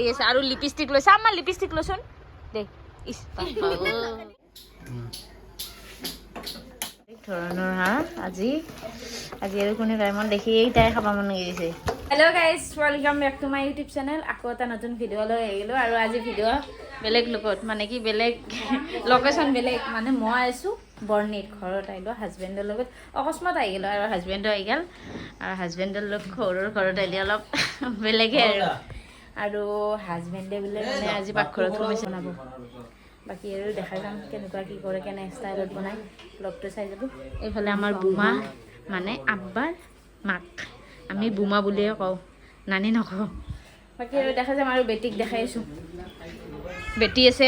দিয়েছে আৰু লিপষ্টিক লৈছে আমাৰ লিপষ্টিক লৈচোন। দে ইছ বাপ্পা ঐ। এক ধৰণৰ হা? আজি আজি আৰু কোনে ডায়মণ্ড দেখি তাই খাব মন গৈছে hello' guys welcome back to my YouTube channel আকৌ এটা নতুন ভিডিঅ' লৈ আহিলোঁ আৰু আজি ভিডিঅ' বেলেগ লোকত মানে কি বেলেগ লোকেশ্যন বেলেগ। মানে মই আহিছোঁ বৰ্ণিত ঘৰত আহিলোঁ হাজবেণ্ডৰ লগত। অকস্মাত আহি গ'লোঁ আৰু হাজবেণ্ডো আহি গ'ল। আৰু হাজবেণ্ডৰ লগত ঘৰৰ ঘৰত আহিলে অলপ বেলেগে আৰু। আৰু হাজবেণ্ডে বোলে মানে আজি পাকঘৰত সোমাইছে। বনাব বাকী আৰু দেখাই যাম কেনেকুৱা কি কৰে কেনে ষ্টাইলত বনাই। ব্লগটো চাই যাব। এইফালে আমাৰ বোমা মানে আব্বাৰ মাক। আমি বোমা বুলিয়ে কওঁ। নানি নকওঁ। বাকী আৰু দেখা যাম আৰু বেটিক দেখাই আছোঁ। বেটি আছে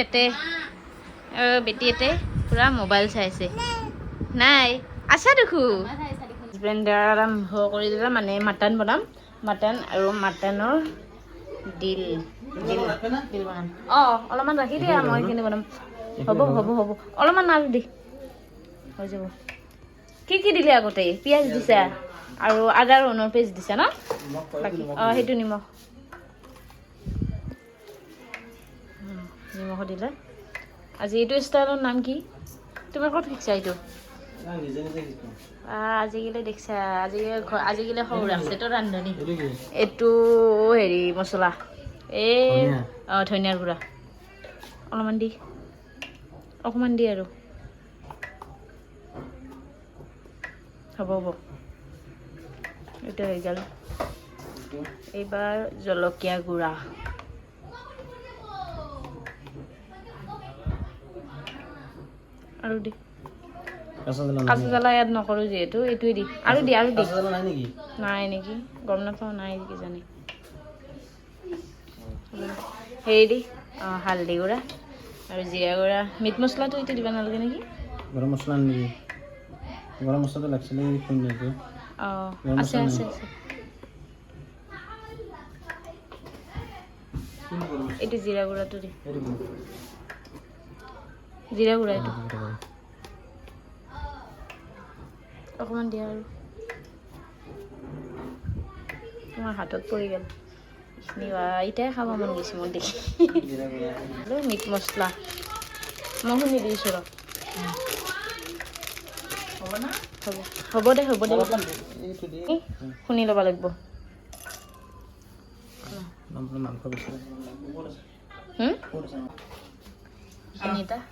আৰু বেটি এতে। পূৰা মোবাইল চাই আছে। নাই আছা দেখো। হাজবেণ্ডে আৰম্ভ কৰি দিলে মানে মাটন বনাম। মাটন আৰু মাটনৰ ডিল ডিল ডিল বনাম। অঁ অলপমান ৰাখি দিয়া মই সেইখিনি বনাম। হ'ব হ'ব হ'ব। অলপমান আৰু দি। হৈ যাব। কি কি দিলে আগতে? পিঁয়াজ দিছা আৰু আদা ৰহুনৰ পেষ্ট দিছা ন? বাকী অঁ সেইটো নিমখ। নিমখো দিলে। আজি এইটো ষ্টাইলৰ নাম কি? তুমি ক'ত শিকছা এইটো? আজিকালি দেখিছা আজিকালি আজিকালি সৰু ৰাখছে তো ৰান্ধনি। এইটো হেৰি মছলা। এই অঁ ধনিয়াৰ গুড়া। অলপমান দি। অকণমান দি আৰু। হ'ব হ'ব। এইটো হৈ গ'ল। এইবাৰ জলকীয়া গুড়া। আৰু দি। কাঁচা জ্বালা ইয়াত নকৰোঁ যিহেতু এইটোৱে দি। আৰু দি আৰু দি। নাই নেকি? নেকি? গম নাপাওঁ নাই কিজানি হেৰি দি অঁ হালধি গুড়া আৰু জিৰা গুড়া। মিট মছলাটো এইটো দিব নালাগে নেকি? গৰম মছলা নেকি গৰম মছলাটো লাগিছিলে অঁ আছে আছে। আছে। এইটো জিৰা গুড়াটো দি। জিৰা গুড়া এইটো। অকণমান দিয়া আৰু। তোমাৰ হাতত পৰি গ'ল। এতিয়াই খাব মন গৈছে মোৰ দেখি। মিট মছলা। মই শুনি দিছোঁ ৰ। হ'ব দে হ'ব দে। শুনি ল'ব লাগিব। মাংস বেছি। হুম?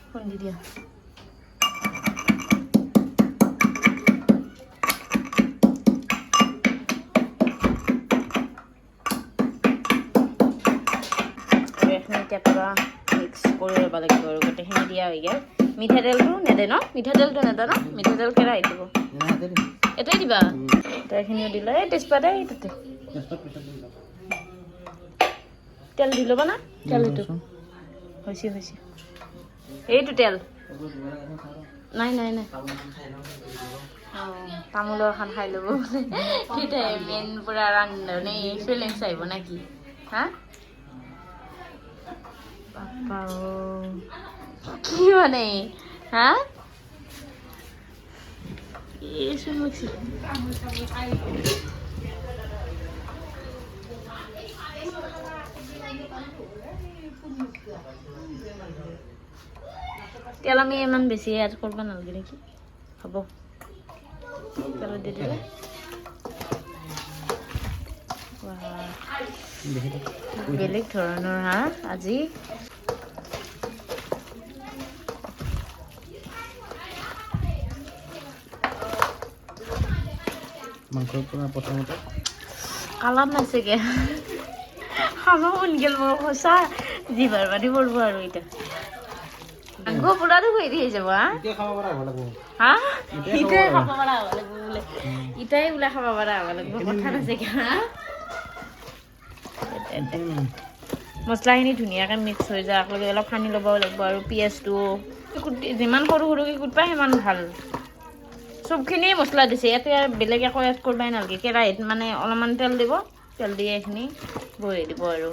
খুন্দি দিয়া। পূৰা মিক্স কৰি ল'ব লাগিব আৰু গোটেইখিনি দিয়া হৈ গ'ল। মিঠাতেলটো নেদে ন? মিঠাতেলটো নেদে ন? মিঠাতেল কেৰাহীত দিব। এটাই দিবা? এইখিনিও দিলা। এই তেজপাত এই তাতে তেল দি ল'বা না? তেল এইটো। হৈছে হৈছে। এইটো তেল। নাই নাই নাই। তামোলৰ এখন খাই ল'ব বোলে। তেতিয়াই মেইন পূৰা ৰান্ধনি ফিলিংছ আহিব নে কি হা। কি মানে? হা এইচোন মিক্সি তেল আমি ইমান বেছি এড কৰিব নালাগে নেকি? হ'ব। তেল দি দিলে বেলেগ ধৰণৰ হা আজি। মাংসৰ পৰা প্ৰথমতে? কালাৰ নাছেগে খাব মন গেল মোৰ সঁচা জিভাৰ পানী পৰিব আৰু এতিয়া। মাংস যাব হা? ইটাই খাব পৰা হ'ব লাগিব বোলে। ইটাই খাব পৰা হ'ব লাগিব কথা হা? মছলাখিনি ধুনীয়াকৈ মিক্স হৈ যায় আকৌ অলপ সানি ল'ব লাগিব আৰু পিঁয়াজটো। যিমান সৰু সৰুকৈ কুটবা সিমান ভাল। চবখিনিয়ে মছলা দিছে। ইয়াতে আৰু বেলেগ একো এড কৰিবই নালাগে। কেৰাহীত মানে অলপমান তেল দিব। তেল দি এইখিনি বহি দিব আৰু।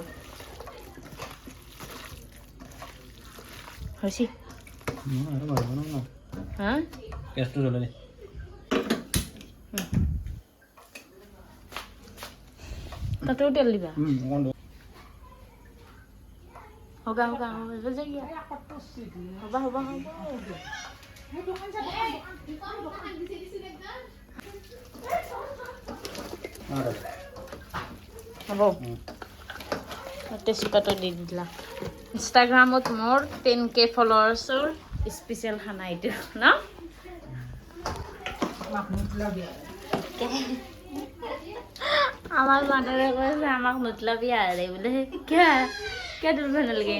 হৈছে? হা? তাতেও তেল দিবা? হোগা হোগা হৈ যায় হ'বা হ'বা হ'ব হ'ব তেজপাতো দি দিলা। ইনষ্টাগ্ৰামত মোৰ টেন কে ফলোৱাৰ্ছৰ স্পেচিয়েল খানা এইটো, ন? আমার মানেৰে কৈছে আমাক মতলবি আৰে বোলে। কিয়? কিয় ধৰিব নালাগে?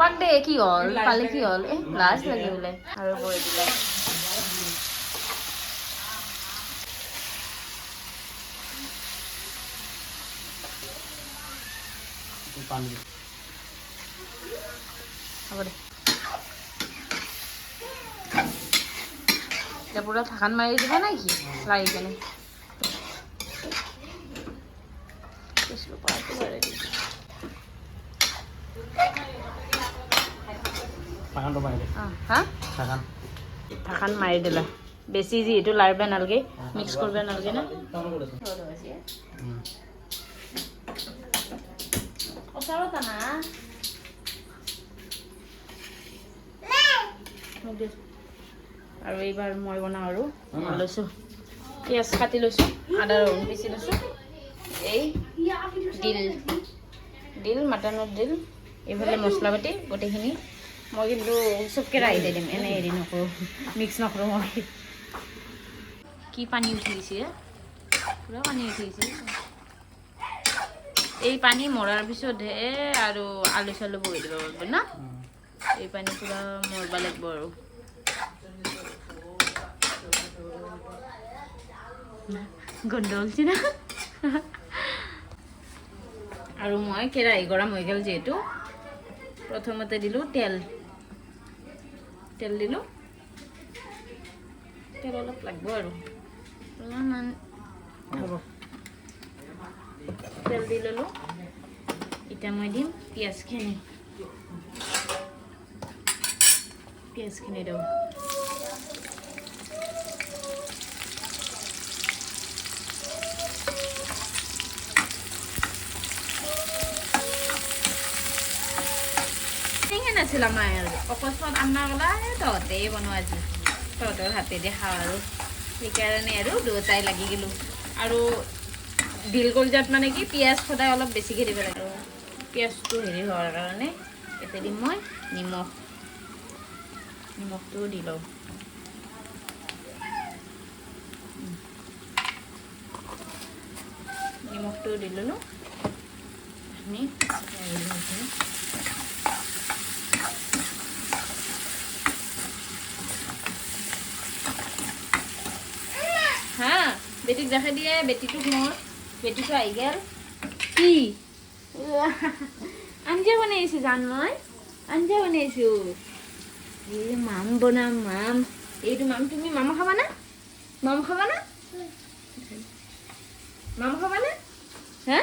পাক দে কি হ'ল? কালি কি হ'ল? এ লাজ লাগে বোলে। আৰু বৈ দিলে। এতিয়া পুৰা ঢাকান মাৰি দিবা নেকি লাৰি কেনে। মাৰি দিম। ঢাকান মাৰি দিলা। বেছি যিহেতু লাৰিব নালাগে মিক্স কৰিব নালাগে না। আৰু এইবাৰ মই বনাওঁ আৰু। লৈছোঁ। পিঁয়াজ কাটি লৈছোঁ আদা ৰহুন পিচি লৈছোঁ। এই দিল। দিল মাটনৰ দিল এইফালে মছলা পাতি গোটেইখিনি। মই কিন্তু চব কেৰাহীতে দিম এনেই হেৰি নকৰোঁ মিক্স নকৰোঁ মই কি পানী উঠি গৈছে? পুৰা পানী উঠি গৈছে এই পানী মৰাৰ পিছতহে আৰু আলু চালু বহি দিব পাৰিব না এই পানী পুৰা মৰবা লাগিব আৰু গোন্ধ ওলছি না আৰু মই কেৰাহী গৰম হৈ গ'ল যিহেতু প্ৰথমতে দিলোঁ তেল তেল দিলোঁ তেল অলপ লাগিব আৰু। অলপমান হ'ব। তেল দি ল'লোঁ। এতিয়া মই দিম পিঁয়াজখিনি। পিঁয়াজখিনি দিওঁ। আমাৰ আৰু অকস্মাত আন্না "এ, তহঁতেই বনোৱা আজি। তহঁতৰ হাতেদি খাওঁ আৰু। সেইকাৰণে আৰু দুয়োটাই লাগি গ'লোঁ। আৰু দিল কলজাত মানে কি পিঁয়াজ সদায় অলপ বেছিকৈ দিব লাগে। পিঁয়াজটো হেৰি হোৱাৰ কাৰণে ইয়াতে দিম মই নিমখ। নিমখটোও দি লওঁ। উম। নিমখটোও দি ল'লোঁ। আমি হেৰি হৈছে। হা বেটিক দেখাই দিয়ে, বেটিটোক মোৰ, বেটিটো আহি গেল। কি? আঞ্জা বনাইছো জান মই? আঞ্জা বনাইছো। এই মাম বনাম, মাম। এইটো মাম, তুমি মাম খাবা না? মাম খাবা না? মাম খাবা না? হা?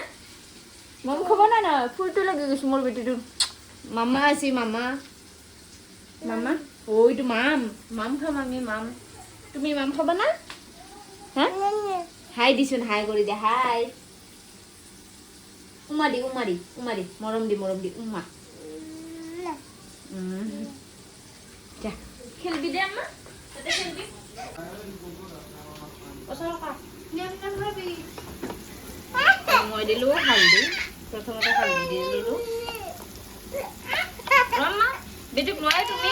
মাম খাবা না না? ফুলটো লাগি গৈছে মোৰ বেটিটো মামা আছে, মামা। মামা? ও এইটো মাম। মাম খাম আমি, মাম। তুমি মাম খাবা না? হা? হাই দিছোন হাই কৰি দে হাই। উমা দি উমা দি উমা দি মৰম দি মৰম দি উমা। খেলবি দে আম্মা? খেলবি? মই দিলোঁ হালধি প্ৰথমতে হালধি দি দিলোঁ। আম্মা বেটিক নোৱাৰে তুমি?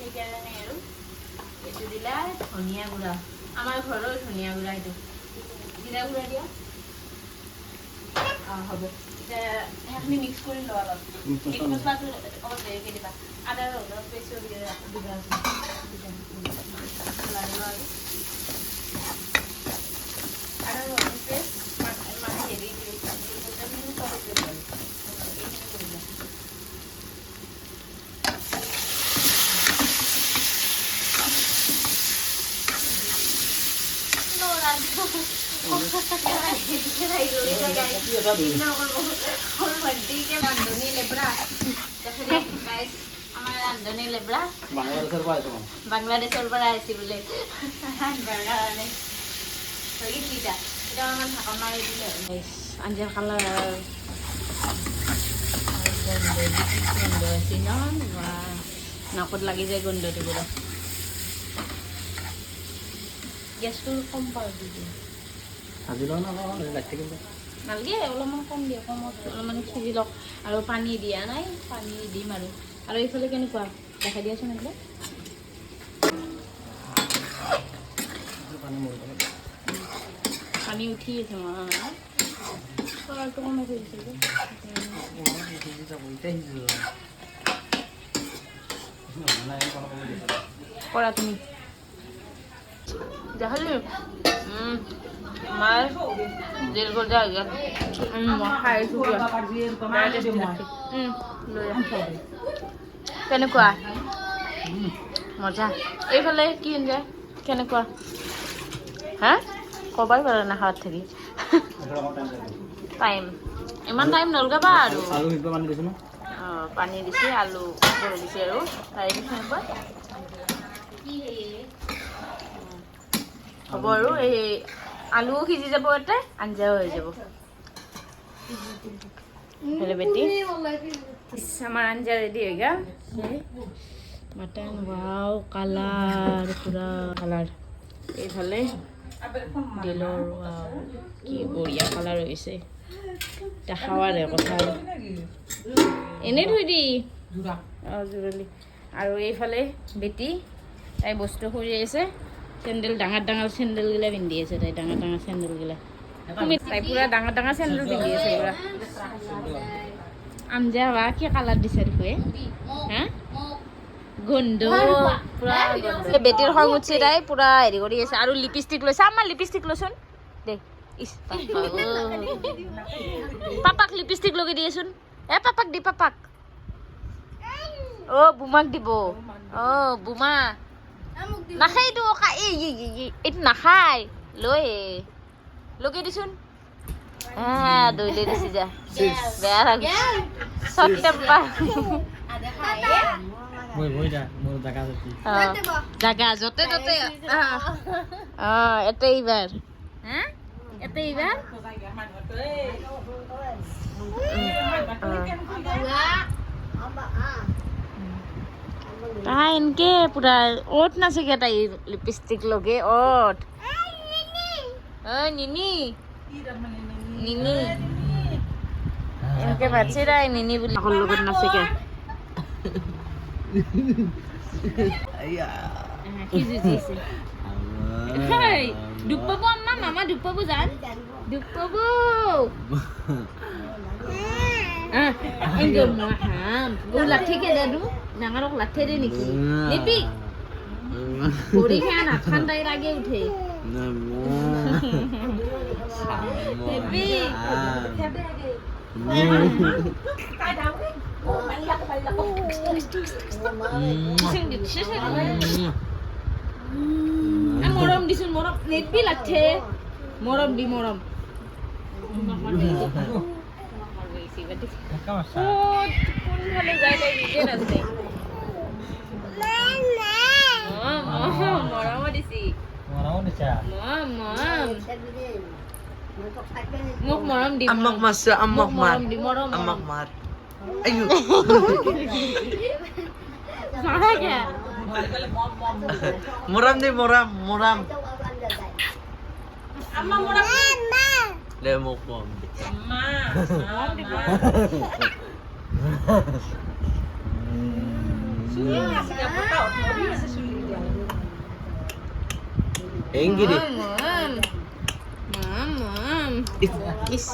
সেইকাৰণে দিলা ধনিয়া গুড়া আমাৰ ঘৰৰ ধনিয়া গুড়া এইটো জিৰা হ'ব এতিয়া সেইখিনি মিক্স কৰি লোৱা অলপ অলপ দেৰিকৈ দিবা আদা ৰহুনৰ পেষ্টটো দিবা আৰু আদা ৰহুন পেষ্ট বাংলাদেশৰ পৰা আহিছে বোলে আঞ্জাৰ খালে নাকত লাগি যায় গোন্ধটো বোলে গেছটো কম পাওঁ দি দিয়ে। আজি লও না লাগতে কিন্তু নালাগে অলপমান কম দিয়ে কমত অলপমান সিজি লওক। আৰু পানী দিয়া নাই পানী দিম আৰু। আৰু এইফালে কেনেকুৱা? দেখাই দিয়াচোন এইফালে পানি উঠি আছে কমাই থৈ দিছে কৰা তুমি। Det här är ju... Mm. Nej. Det är gott jag mm. mm. Det här är så gott. Mm. Kenekwa. Mm. Mata. Ifale kinje. Kenekwa. Ha? Ko bai bara na hat thagi. Time. Iman time nolga ba aru. Aru ipa pani dise na. Pani dise alu bolu dise ro. Tai dise ba. Ki he. হ'ব আৰু এই আলুও CG যাব ইয়াতে আঞ্জাও হৈ যাব। Hello' বেটি আমাৰ আঞ্জা ৰেডি হৈ গ'ল। মাটন ৱাও কালাৰ পূৰা। কালাৰ এইফালে দিলৰ ৱাও কি বঢ়িয়া কালাৰ হৈছে এতিয়া খাৱাৰে কথা। এনেই থৈ দি। অঁ জোৰলি। আৰু এইফালে বেটি তাই বস্তু কৰি আছে ডাঙৰ ডাঙৰ চেণ্ডেলগিলা পিন্ধি আছে তাই ডাঙৰ চেণ্ডেলগিলা তুমি তাই ডাঙৰ ডাঙৰ চেণ্ডেল পিন্ধি আছে পূৰা আঞ্জা বা কি কালাৰ দিছে দেখুৱে হা গোন্ধ পূৰা বেটিৰ খং উঠছে তাই পূৰা হেৰি কৰি আছে। আৰু লিপষ্টিক লৈছে। আমাৰ লিপষ্টিক লৈচোন। দে পাপা। পাপাক লিপষ্টিক লগাই দিয়েচোন। এ পাপাক দি পাপাক। অ বুমাক দিব। অ বুমা। নাখায় এইটো কা- এই এই- এই- এই- এইটো নাখায় লৈ লগাই দিচোন হ্যাঁ দৈ লৈ দিছি যা বেয়া লাগে চট টেম্পাৰ বই বই যা মোর জায়গা আছে অ, জাগা য'তে ত'তে অ এতে এইবাৰ হা এতে এইবাৰ তাই এনকে পুৰা অত নাচাগে তাই লিপষ্টিক লগে অত। ঐ নিনি। নিনি। এনেকে ভাবছে তাই নিনি বুলি লগত নাচাগে। কি যুঁজিছে হেই দুখ পাব আম্মা মামা দুখ পাব জান ডাঙৰক লাঠি দে নেকি নিপি ভৰি খান হাতখন তাইৰ আগে উঠে। চিং দি। আ, মৰম দিছোন মৰম নেপি লাঠে? মৰম দি মৰম ক'ত কোনফালে যায় তাই নিজে নাজানে মৰম, মৰম, মৰমো দিছি মরাও নিচা মৰম মৰম মোক মৰম দি Amak মৰম। masa, মোক amak mat. মৰম দি মৰম Amak মৰম mat. Ayo. নাথাকে Muram nih, muram, muram. Lemok mom. Yang gini. মৰম মৰম মৰম Is, is.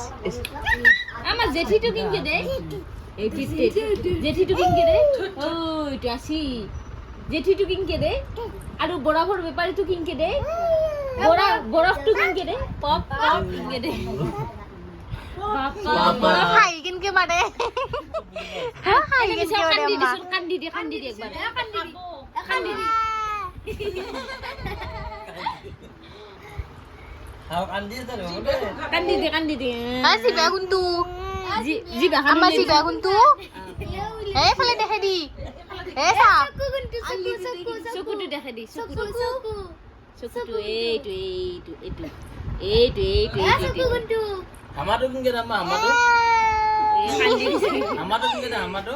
আমার জেঠিটো কিনকে দে এইটি কিনকে দে ওই তো আসি জেঠিটো কিনকে দে আৰু বৰাফৰ বেপাৰীটো কিনকে দে বৰা বৰফটো কিনকে দে পপ পপ কিনকে দে Papa. বৰফ খাই কিনকে মাৰে খাই কিনকে কান্দি দিছোন কান্দি দিয়ে কান্দি দিয়ে একবাৰ কান্দি দি কান্দি দি কান্দি আছে হ'ব দে কান্দি দে কান্দি দে Ah, si Beguntu. জি- জিভা খান Ama si Beguntu. Eh, pala dehe di. Eh, sa. চকুটো দেখাই দি চকুটো চকুটো এইটো এইটো এইটো এইটো এইটো এইটো এইটো আমাৰটো কোনকে দাম আমাৰটো এই কান্দি দিছে আমাৰটো কোনকে দাম আমাৰটো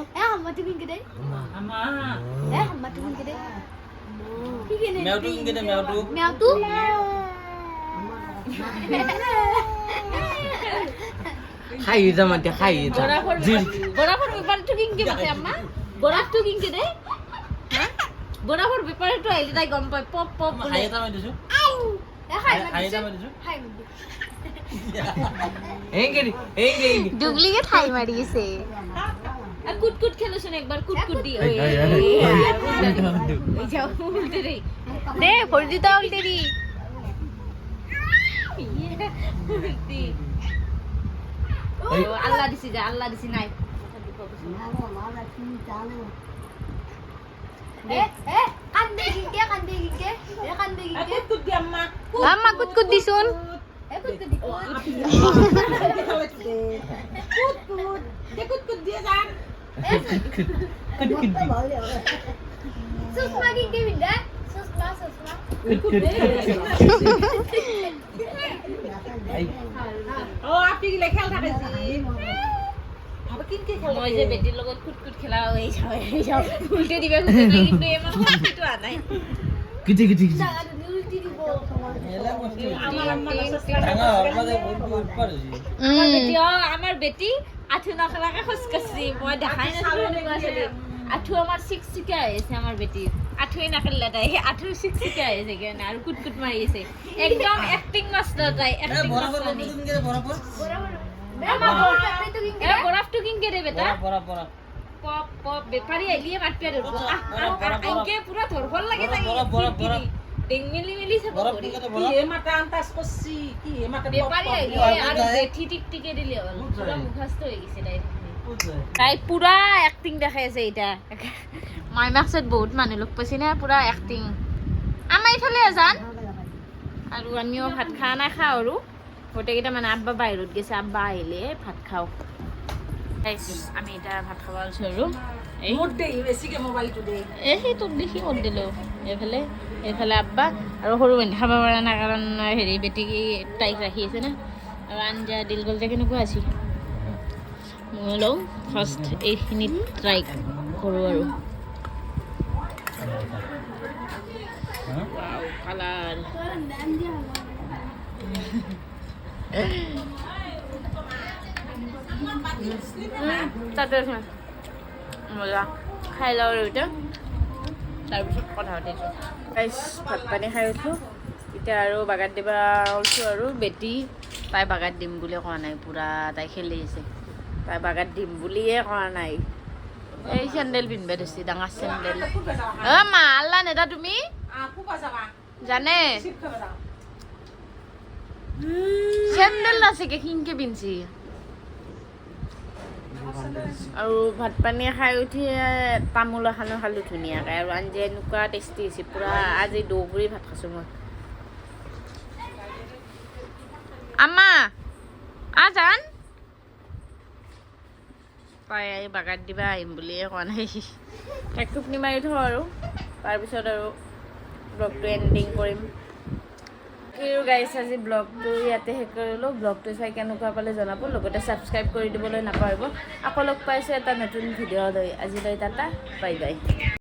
মেওটো কোনকে দাম মেওটো খাই যাম এতিয়া খাই যাম বরাবর বরাবর ব্যাপারটা কিংকে বলে আম্মা। বরাবটো কিংকে দে। হ্যাঁ? বরাবর ব্যাপারটা আইলে তাই গম পায়। পপ পপ খাই মই দিছোঁ খাই এটা মই দিছোঁ কুটকুট খেলো শুনে একবার কুটকুট উল্টে রে. উল্টি আল্লাহ দিছি যা আল্লাহ দিছি নাই কুটকুট দি আম্মা Amma kut kut disun. ও আপনি কি লেখাল থাকেছি মই যে বেটিৰ লগত কুটকুট খেলা এই যাও উল্টে দিবে কিন্তু এমান সেইটো আনাই কিটি কিটি কিটি আমাৰ বেটি বেটি আঠু নখেলাকে খোজ কাঢ়ছি মই দেখাই নাছিলো আঠু আমাৰ চিকচিকা হৈ আছে আমাৰ বেটিৰ আঠুৱে নাখেলিলে তাই। আঠু হৈ আছে কাৰণে আৰু কুটকুট মাৰি আছে। একদম এক্টিং মাষ্টাৰ তাই এ বৰফটো কিনকে দে বেটা। পপ পপ বেপাৰী আহিলিয়ে মাতপে ধৰব। আহ আহ পুৰা ধৰব লাগে তাই। বৰফ, বৰফ, বৰফ। টেং মেলি মেলি চাব কৰি বেপাৰী বৰফ আহিলিয়ে আৰু জেঠি টিকটিকে দিলে হ'ল পুৰা মুখাস্ত হৈ গৈছে তাই তাই পুৰা এক্টিং দেখাই আছে এতিয়া মই মাকচত বহুত মানুহ লগ পাইছি না পুৰা এক্টিং আমাৰ ইফালে যান। আৰু আমিও ভাত খোৱা নাই খাওঁ আৰু। গোটেইকেইটা মানে আব্বা বাহিৰত গৈছে আব্বা আহিলে ভাত খাওঁ। আমি এতিয়া ভাত খাব আছোঁ আৰু। এই এ সেই তোক দেখি ক'ত দিলোঁ এইফালে এইফালে আব্বা আৰু সৰু ভণ্টি খাব পৰা নাই কাৰণ হেৰি বেটি তাইক ৰাখি আছে না। আৰু আঞ্জা দিল গ'ল কেনেকুৱা আছিল। মই লওঁ ফাৰ্ষ্ট এইখিনিত ট্ৰাই কৰোঁ আৰু। মজা। খাই লওঁ আৰু এতিয়া। তাৰপিছত কথা পাতিছোঁ। ভাত পানী খাই উঠলোঁ এতিয়া আৰু বাগাত দিবা ওলছোঁ আৰু। বেটি তাই বাগাত দিম বুলি কোৱা নাই পূৰা তাই খেলি আছে। তাই বাগাত দিম বুলিয়ে কোৱা নাই। এই চেণ্ডেল পিন্ধিব ধৰিছে ডাঙৰ চেণ্ডেল। অ মা আল্লা নেদা তুমি? জানে? চেণ্ডেল নাছিকে কিনকে পিন্ধছি। আৰু ভাত পানী খাই উঠি তামোল এখনো খালোঁ ধুনীয়াকৈ আৰু আঞ্জা এনেকুৱা টেষ্টি হৈছে। পূৰা আজি দৌ কৰি ভাত খাইছোঁ মই। আম্মা আ জান? তাই আহি বাগাত দিবা আহিম বুলিয়ে কোৱা নাই। তাইক টোপনি মাৰি থওঁ আৰু। তাৰপিছত আৰু ব্লগটো এণ্ডিং কৰিম। আৰু গাইছ আজি ব্লগটো ইয়াতে শেষ কৰিলোঁ। ব্লগটো চাই কেনেকুৱা পালে জনাব লগতে ছাবস্ক্ৰাইব কৰি দিবলৈ নাপাহৰিব। আকৌ লগ পাইছোঁ এটা নতুন ভিডিঅ' লৈ। আজিলৈ টাটা বাই বাই